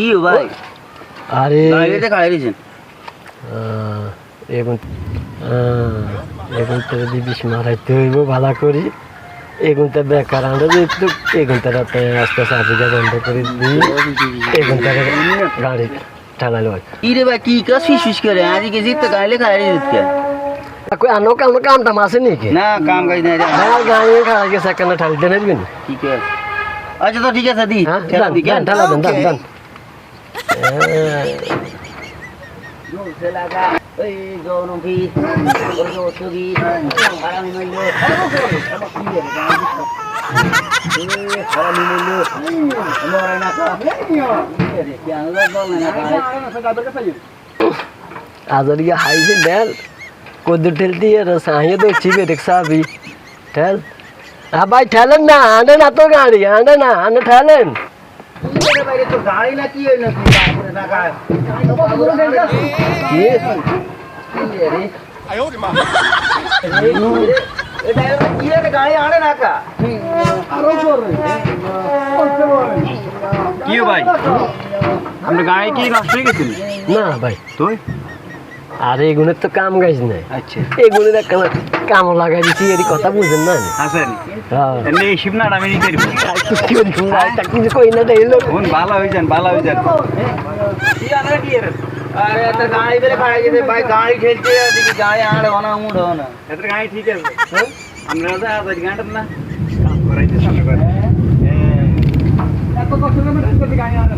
কি ভাই আরে গাড়িতে খাড়াই দিয়েছেন এখন এখন তো যদি বিষ মারাইতে হইব ভালো করি এখন তো বেকার আমরা যেহেতু এখন তারা আস্তে আপিকা বন্ধ করে দিই এখন তারা গাড়ি ঠানালো হয় কি রে ভাই কি কাজ ফিস ফিস করে আজকে জিততে গাড়ি খাড়াই দিতে হ্যাঁ আচ্ছা হ্যাঁ দান দান এই জৌন গীত যৌথ গীত হারামি মাইল হারামি মাইল মরে না কা কেন বল না কা আজরিয়া হাইছে ডেল কদ্দু ঠেলতি আর সাহিয়ে দেখছি বেরেক সাবি ঠেল হ্যাঁ ভাই ঠেলেন না আনে না তো গাড়ি আনে না আনে ঠেলেন বাইরে তো গাড়ি না কি হইল কা গাড়ি আনে না কা? কি ভাই? আপনার গাড়ি কি নষ্ট হয়ে গেছিল? না ভাই। তুই? আর এগুলোর তো কাম গাইছ নাই আচ্ছা। এগুলোর একটা কাম লাগাই দিছি এর কথা বুঝেন না। আসেন হ্যাঁ। এমনি শিবনা আমি কিছু কই না কোন ভালো হয়ে যান ভালো হয়ে যান। আরে এত গাড়ি বেলে ভাই গাড়ি ঠেলতে দেখি গাড়ি আড়ে অনা। মুড না এত গাড়ি ঠিক আছে। আমরা তো গাড়ি না। কাম করাইতে সামনে করে। এত কষ্ট করে গাড়ি আনে